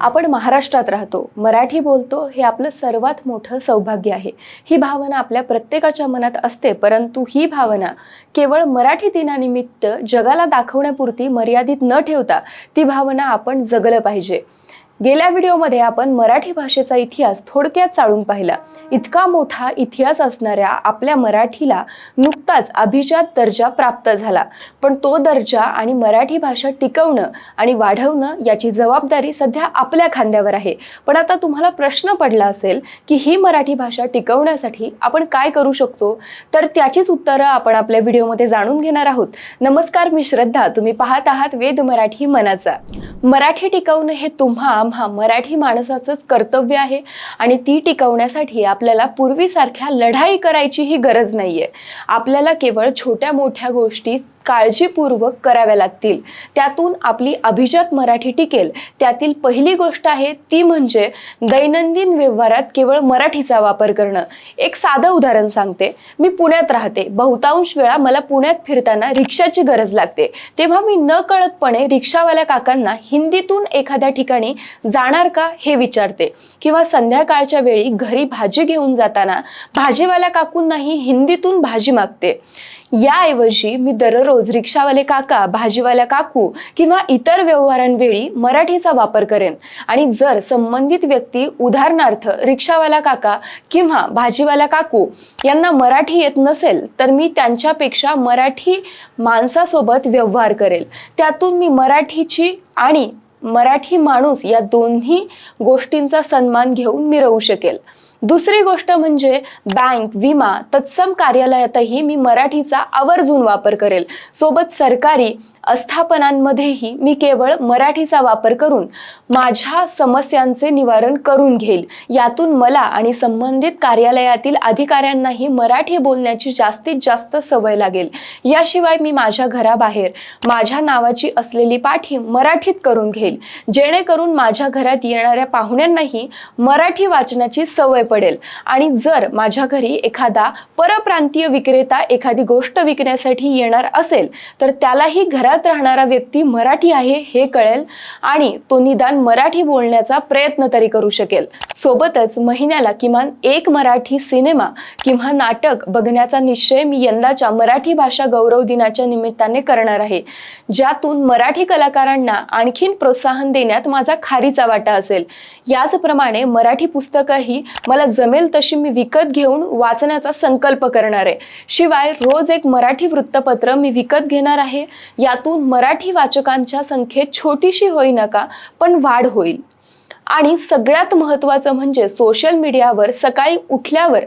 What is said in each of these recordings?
आपण महाराष्ट्रात राहतो मराठी बोलतो हे आपलं सर्वात मोठं सौभाग्य आहे. ही भावना आपल्या प्रत्येकाच्या मनात असते परंतु ही भावना केवळ मराठी दिनानिमित्त जगाला दाखवण्यापुरती मर्यादित न ठेवता ती भावना आपण जगलं पाहिजे. गेल्या व्हिडिओमध्ये आपण मराठी भाषेचा इतिहास थोडक्यात चाळून पाहिला. इतका मोठा इतिहास असणाऱ्या आपल्या मराठीला नुकताच अभिजात दर्जा प्राप्त झाला. पण तो दर्जा आणि मराठी भाषा टिकवणं आणि वाढवणं याची जबाबदारी सध्या आपल्या खांद्यावर आहे. पण आता तुम्हाला प्रश्न पडला असेल की ही मराठी भाषा टिकवण्यासाठी आपण काय करू शकतो? तर त्याचीच उत्तरं आपण आपल्या व्हिडिओमध्ये जाणून घेणार आहोत. नमस्कार मी श्रद्धा. तुम्ही पाहत आहात वेद मराठी मनाचा. मराठी टिकवणं हे तुम्हा आम्हा मराठी माणसाचंच कर्तव्य आहे. आणि ती टिकवण्यासाठी आपल्याला पूर्वीसारख्या लढाई करायची ही गरज आहे आपल्याला केवळ छोट्या मोठ्या गोष्टी काळजीपूर्वक कराव्या लागतील. त्यातून आपली अभिजात मराठी टिकेल. त्यातील पहिली गोष्ट आहे ती म्हणजे दैनंदिन व्यवहारात केवळ मराठीचा वापर करणं. एक साधं उदाहरण सांगते. मी पुण्यात राहते. बहुतांश वेळा मला पुण्यात फिरताना रिक्षाची गरज लागते. तेव्हा मी न कळतपणे रिक्षावाल्या काकांना हिंदीतून एखाद्या ठिकाणी जाणार का हे विचारते. किंवा संध्याकाळच्या वेळी घरी भाजी घेऊन जाताना भाजीवाल्या काकूंनाही हिंदीतून भाजी मागते. याऐवजी मी दररोज रिक्षावाले काका भाजीवाल्या काकू किंवा इतर व्यवहारांवेळी मराठीचा वापर करेन. आणि जर संबंधित व्यक्ती उदाहरणार्थ रिक्षावाला काका किंवा भाजीवाला काकू यांना मराठी येत नसेल तर मी त्यांच्यापेक्षा मराठी माणसासोबत व्यवहार करेल. त्यातून मी मराठीची आणि मराठी माणूस या दोन्ही गोष्टींचा सन्मान घेऊन मिरवू शकेल. दुसरी गोष्ट म्हणजे बँक विमा तत्सम कार्यालयातही मी मराठीचा आवर्जून वापर करेल. सोबत सरकारी आस्थापनांमध्येही मी केवळ मराठीचा वापर करून माझ्या समस्यांचे निवारण करून घेईल. यातून मला आणि संबंधित कार्यालयातील अधिकाऱ्यांनाही मराठी बोलण्याची जास्तीत जास्त सवय लागेल. याशिवाय मी माझ्या घराबाहेर माझ्या नावाची असलेली पाठी मराठीत करून घेईल. जेणेकरून माझ्या घरात येणाऱ्या पाहुण्यांनाही मराठी वाचनाची सवय पडेल. आणि जर माझ्या घरी एखादा परप्रांतीय विक्रेता एखादी गोष्ट विकण्यासाठी येणार असेल तर त्यालाही घरात राहणारा व्यक्ती मराठी आहे हे कळेल आणि तो निदान मराठी बोलण्याचा प्रयत्न तरी करू शकेल. सोबतच महिन्याला किमान एक मराठी सिनेमा किंवा नाटक बघण्याचा निश्चय मी यंदाच्या मराठी भाषा गौरव दिनाच्या निमित्ताने करणार आहे. ज्यातून मराठी कलाकारांना आणखीन प्रोत्साहन देण्यात माझा खारीचा वाटा असेल. याचप्रमाणे मराठी पुस्तकंही मला जमेल तशी मी विकत घेऊन वाचण्याचा संकल्प करणार आहे. शिवाय रोज एक मराठी वृत्तपत्र मी विकत घेणार आहे. यातून मराठी वाचकांच्या संख्येत छोटीशी होईना का पण वाढ होईल. आणि सगळ्यात महत्त्वाचं म्हणजे सोशल मीडियावर सकाळी उठल्यावर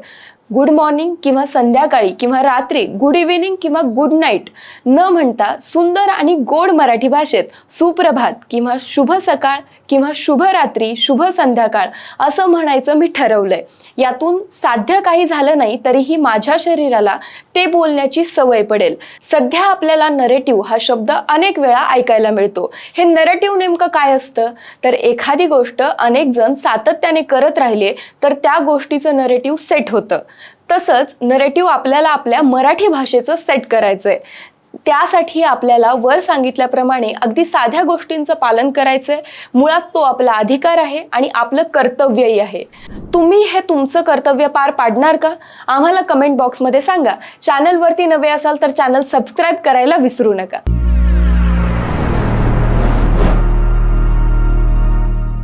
गुड मॉर्निंग किंवा संध्याकाळी किंवा रात्री गुड इव्हिनिंग किंवा गुड नाईट न म्हणता सुंदर आणि गोड मराठी भाषेत सुप्रभात किंवा शुभ सकाळ किंवा शुभ रात्री शुभ संध्याकाळ असं म्हणायचं मी ठरवलंय. यातून साध्य काही झालं नाही तरीही माझ्या शरीराला ते बोलण्याची सवय पडेल. सध्या आपल्याला नरेटिव्ह हा शब्द अनेक वेळा ऐकायला मिळतो. हे नरेटिव्ह नेमकं काय असतं? तर एखादी गोष्ट अनेक जण सातत्याने करत राहिले तर त्या गोष्टीचं नरेटिव्ह सेट होतं. तसंच नरेटिव्ह आपल्याला आपल्या मराठी भाषेचं सेट करायचंय. त्यासाठी आपल्याला वर सांगितल्याप्रमाणे अगदी साध्या गोष्टींचं पालन करायचंय. मुळात तो आपला अधिकार आहे आणि आपलं कर्तव्यही आहे. तुम्ही हे तुमचं कर्तव्य पार पाडणार का? आम्हाला कमेंट बॉक्समध्ये सांगा. चॅनलवरती नवे असाल तर चॅनल सबस्क्राईब करायला विसरू नका.